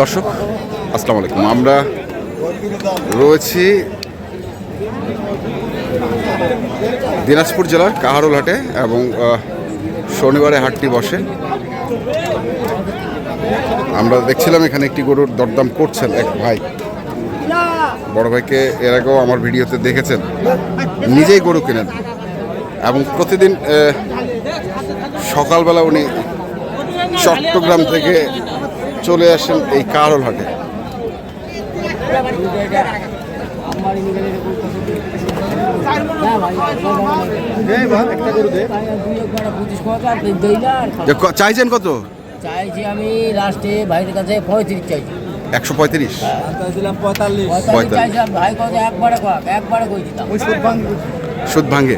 দর্শক, আসসালামু আলাইকুম। আমরা রয়েছি দিনাজপুর জেলার কাহারোল হাটে এবং শনিবারে হাটটি বসে। আমরা দেখছিলাম এখানে একটি গরুর দরদাম করছেন এক ভাই। বড় ভাইকে এর আগেও আমার ভিডিওতে দেখেছেন। নিজেই গরু কেনেন। এবং প্রতিদিন সকালবেলা উনি চট্টগ্রাম থেকে চলে আসেন এই কারল হাটে চাইছেন কত? চাইছি আমি লাস্টে ভাইয়ের কাছে পঁয়ত্রিশ চাইছি। একশো পঁয়ত্রিশ। সুদ ভাঙে।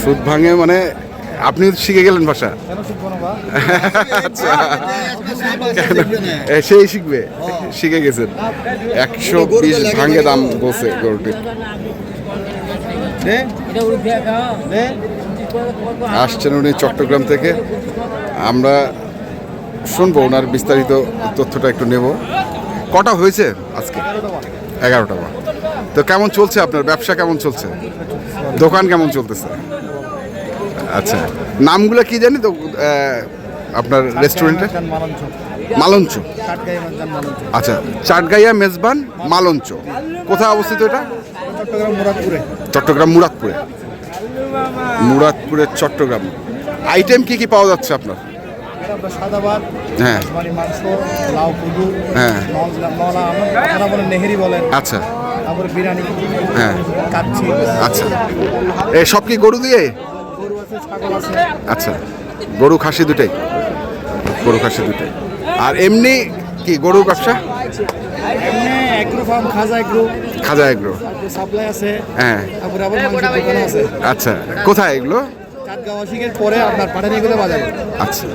সুদ ভাঙে মানে আপনি শিখে গেলেন ভাষা? আচ্ছা। সেই শিখবে শিখে গেছেন। একশো বিশ ভাঙে দাম বলছে গরুটির। এটা উড়ে দেখা আসছেন উনি চট্টগ্রাম থেকে। আমরা শুনব ওনার বিস্তারিত তথ্যটা একটু নেব। কটা হয়েছে আজকে? এগারোটা বা। তো কেমন চলছে আপনার? ব্যবসা কেমন চলছে? দোকান কেমন চলতেছে? আচ্ছা। নামগুলো কি জানি তো আপনার রেস্টুরেন্টে মালঞ্চ। আচ্ছা চাটগাইয়া মেজবান মালঞ্চ। কোথায় অবস্থিত এটা? চট্টগ্রাম মুরাদপুরে। চট্টগ্রাম মুরাদপুরে। মুরাদপুরের চট্টগ্রাম। আইটেম কি কি পাওয়া যাচ্ছে আপনার? আপনার সাদা ভাত হ্যাঁ। মাংস লাউ কুদু হ্যাঁ। আচ্ছা। হ্যাঁ। আচ্ছা। এ সব কি গরু দিয়ে? আচ্ছা গরু খাসি দুটাই? গরু খাসি দুটাই। আর এমনি কি গরু ব্যবসা? এমনি এগ্রো ফার্ম খাজা এগ্রো। হ্যাঁ। আচ্ছা কোথায় এগুলো? পরে আপনার বাজারে। আচ্ছা।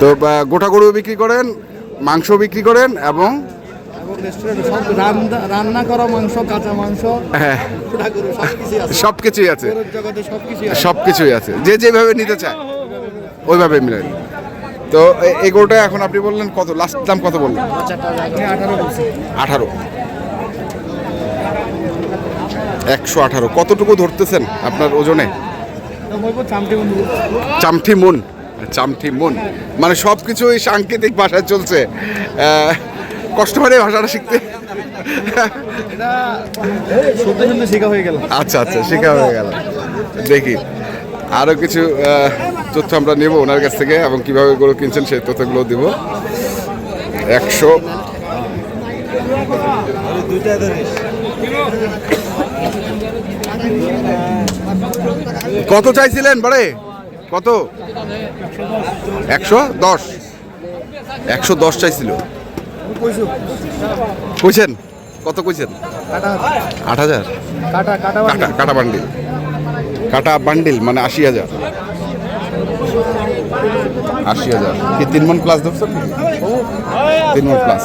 তো গোটা গরু বিক্রি করেন মাংস বিক্রি করেন এবং এবং রেস্টুরেন্ট সব রান্না রান্না করা মাংস কাঁচা মাংস হ্যাঁ। সব কিছুই আছে। জগতে সব কিছুই সব কিছুই আছে। যে যেভাবে নিতে চায় ওইভাবে মিলেন তো এই গরুটা এখন আপনি বললেন কত? লাস্ট দাম কত বললেন? আঠারো একশো আঠারো। কতটুকু ধরতেছেন আপনার ওজনে? চামঠি মন। চামঠি মন। মানে। সব কিছুই সাংকেতিক ভাষায় চলছে। কষ্ট হয় ভাষাটা শিখতে। হয়ে গেল আচ্ছা আচ্ছা শেখা হয়ে গেল। দেখি। আরও কিছু তথ্য আমরা নেব ওনার কাছ থেকে এবং কীভাবে গরু কিনছেন সেই তথ্যগুলো দিব। একশো। কত চাইছিলেন বারে কত? একশো দশ। একশো দশ চাইছিল। কইছেন? কত কইছেন? আট হাজার? কাটা কাটা বান্ডিল। কাটা বান্ডিল। মানে আশি হাজার। আশি হাজার। কি তিন মন প্লাস ধরছেন তিন মন প্লাস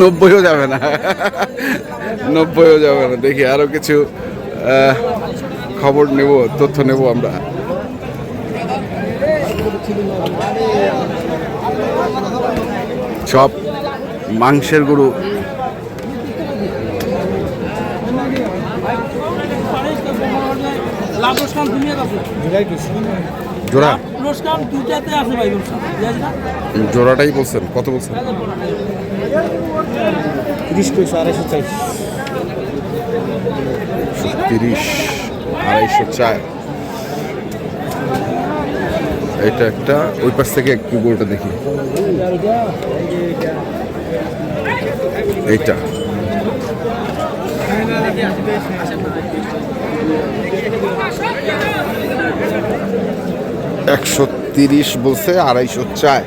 নব্বইও যাবে না। নব্বইও যাবে না। দেখি আরও কিছু খবর নেব, তথ্য নেব আমরা। সব মাংসের গরু। জোড়া? জোড়াটাই বলছেন, কত বলছেন? তিরিশ আড়াইশো চাই তিরিশ, আড়াইশো চার। এটা একটা, ওই পাশ থেকে একটু গরুটা দেখি। এইটা। একশো তিরিশ বলছে, আড়াইশো চায়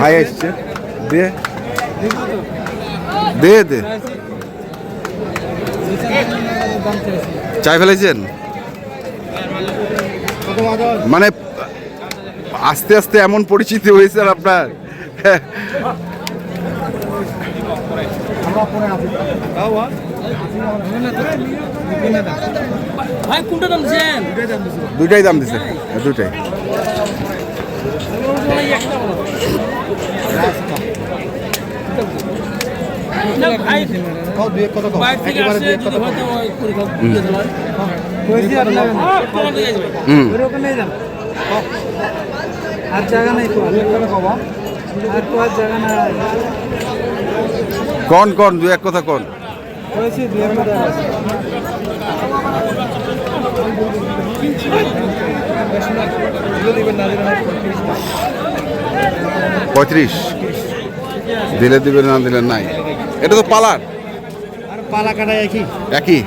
ভাই এসছে দে। দে দে। চাই ফেলেছেন? মানে আস্তে আস্তে এমন পরিচিতি হয়েছে আপনার। কোনটা দাম দিচ্ছেন দুইটাই দাম দিছে। দুইটাই। আর নাই কন কন দুই এক কথা কন হয়েছে দুই এক কথা। পঁয়ত্রিশ দিলে দিবেন না দিলে নাই? এটা তো পালার। পালা কাটা একই। একই?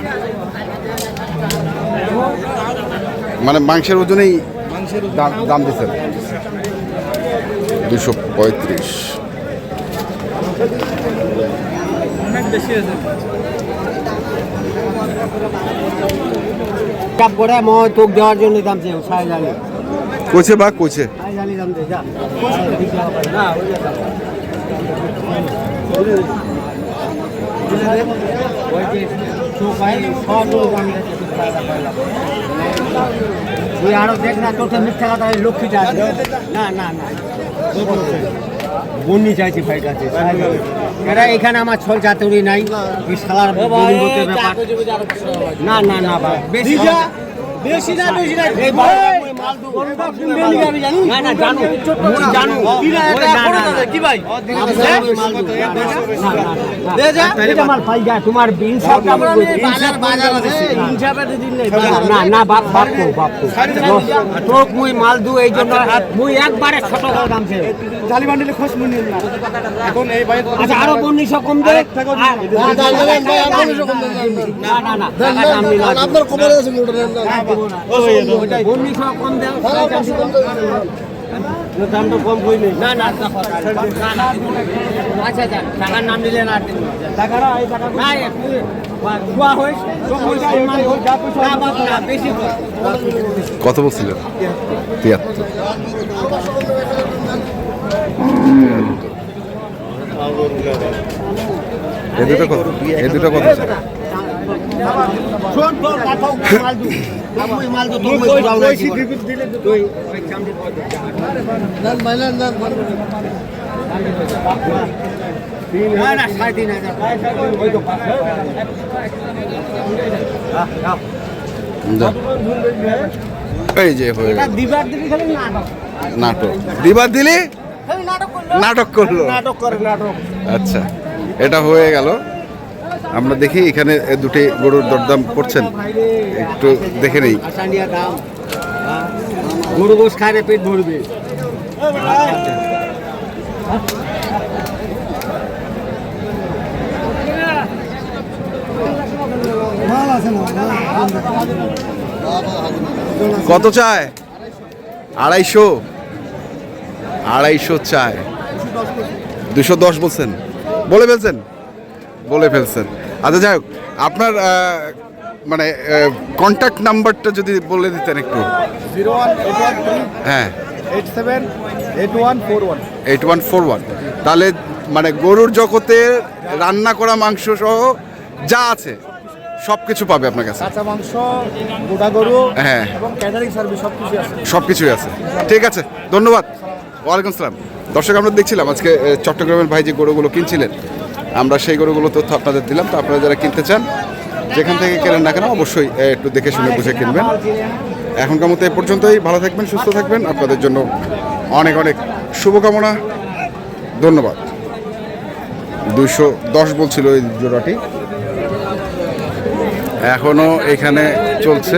মানে মাংসের ওজনেই মাংসের দাম দাম দিচ্ছেন? দুশো পঁয়ত্রিশ। অনেক বেশি আছে চাপ করে মই তোক দেওয়ার জন্য দাম চেয়ে সাড়ে জানি। কইছে বা দিচ্ছে, তুই আরও দেখ না তোকে মিথ্যা কথা লক্ষ্মীটা আছে। না না না। বন্যি চাইছি ভাই কাছে এরা এখানে আমার ছল চাতুরি নাই। শালার না না না বেশি বেশি না বেশি না এই ভাই না না জানো মুই জানো কি ভাই এটা মাল পাই যা তোমার বিন সব বাজার বাজার না না বাপ বাপ কো বাপ কো তোক মুই মাল দু এই জন্য মুই একবারে ছোট করে দাম ছে জালি বান্ডিলে খোঁজ মনে নিল না এখন এই ভাই আচ্ছা আরও বন্নিশো কম দে না না না আপনার কমারে আছে কম দে দামটা কম নেই না না আচ্ছা আচ্ছা টাকার নাম না টাকাটা। কত বলছিলেন তিয়াত্তর এ দুটো কত এ দুটো কত এই যে হয়ে নাটক নাটক। দিবার দিলি? নাটক করল। নাটক করল। নাটক করে নাটক। আচ্ছা এটা হয়ে গেল। আমরা দেখি এখানে দুটি গরুর দরদাম করছেন। একটু দেখে নেই। গরু গোস খায় পেট ভরবে। কত চায়? আড়াইশো। আড়াইশো চায়। দুশো দশ বলছেন। বলে ফেলছেন। বলে ফেলছেন। আচ্ছা যাই হোক আপনার মানে কন্ট্যাক্ট নাম্বারটা যদি বলে দিতেন একটু। জিরো ওয়ান হ্যাঁ। Eight seven eight one four one eight one four one তাহলে মানে গরুর জগতে রান্না করা মাংস সহ যা আছে সব কিছু পাবে আপনার কাছে। কাঁচা মাংস গোটা গরু হ্যাঁ। এবং ক্যাটারিং সার্ভিস সব কিছু আছে। সব কিছুই আছে। ঠিক আছে ধন্যবাদ। ওয়ালাইকুম আসসালাম। দর্শক আমরা দেখছিলাম আজকে চট্টগ্রামের ভাই যে গরুগুলো কিনছিলেন আমরা সেই গরুগুলো তথ্য আপনাদের দিলাম। তো আপনারা যারা কিনতে চান, যেখান থেকে কেনেন না কেন, অবশ্যই একটু দেখে শুনে বুঝে কিনবেন। এখনকার মতো এ পর্যন্তই। ভালো থাকবেন, সুস্থ থাকবেন। আপনাদের জন্য অনেক অনেক শুভকামনা। ধন্যবাদ। দুইশো দশ বলছিল এই জোড়াটি। এখনও এখানে চলছে।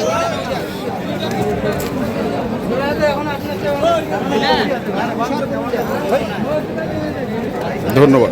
ধন্যবাদ